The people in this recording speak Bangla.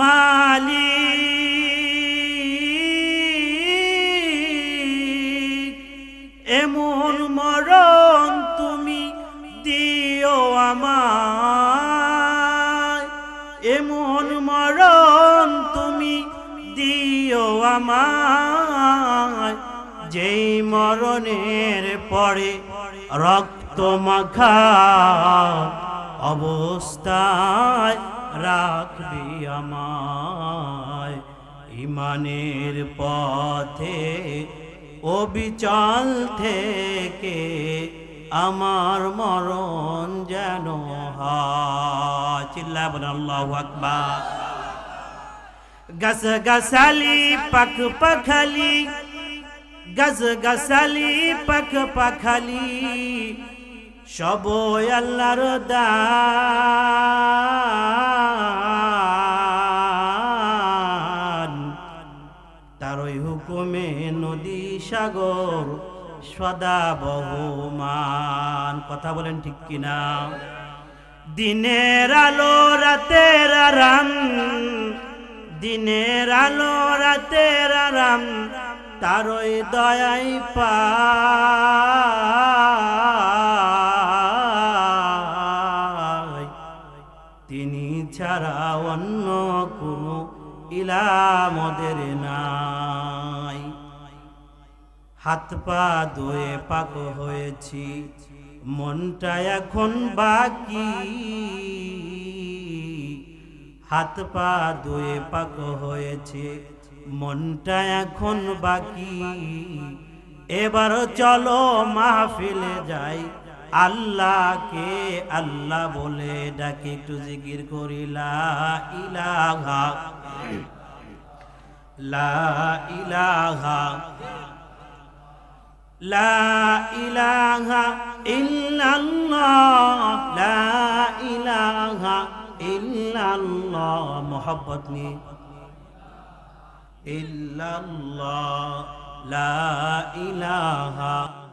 মালিক, এমন মরণ তুমি দিও আমায়। এমন মরণ তুমি দিও আমায়। যেই মরণের পরে রক্ত মাখা অবস্থায় রাখবি আমায়। ইমানের পথে অবিচল থেকে আমার মরণ যেন চিল্লা বলেন, আল্লাহু আকবার। গস গসালি পক পখালি গজ গসালি পক পখালি সবই আল্লাহর দান। তারই হুকুমে নদী সাগর সদা বহমান। কথা বলেন ঠিক কিনা? দিনের আলো রাতের আরাম, দিনের আলো রাতের আরাম তারই দয়াই পাই ছাড়া অন্য কোনো ইলামদের নাই। হাত পা ধুয়ে পাক হয়েছি, মনটা এখন বাকি। হাত পা ধুয়ে পাক হয়েছে, মনটা এখন বাকি। এবার চলো মাহফিলে যাই আল্লাহকে আল্লাহ বলে ডাকে, একটু জিকির করিলা ইলাহা লা ইলাহা লা লা নিয়ে। ইল্লাল্লাহ। লা ইলাহা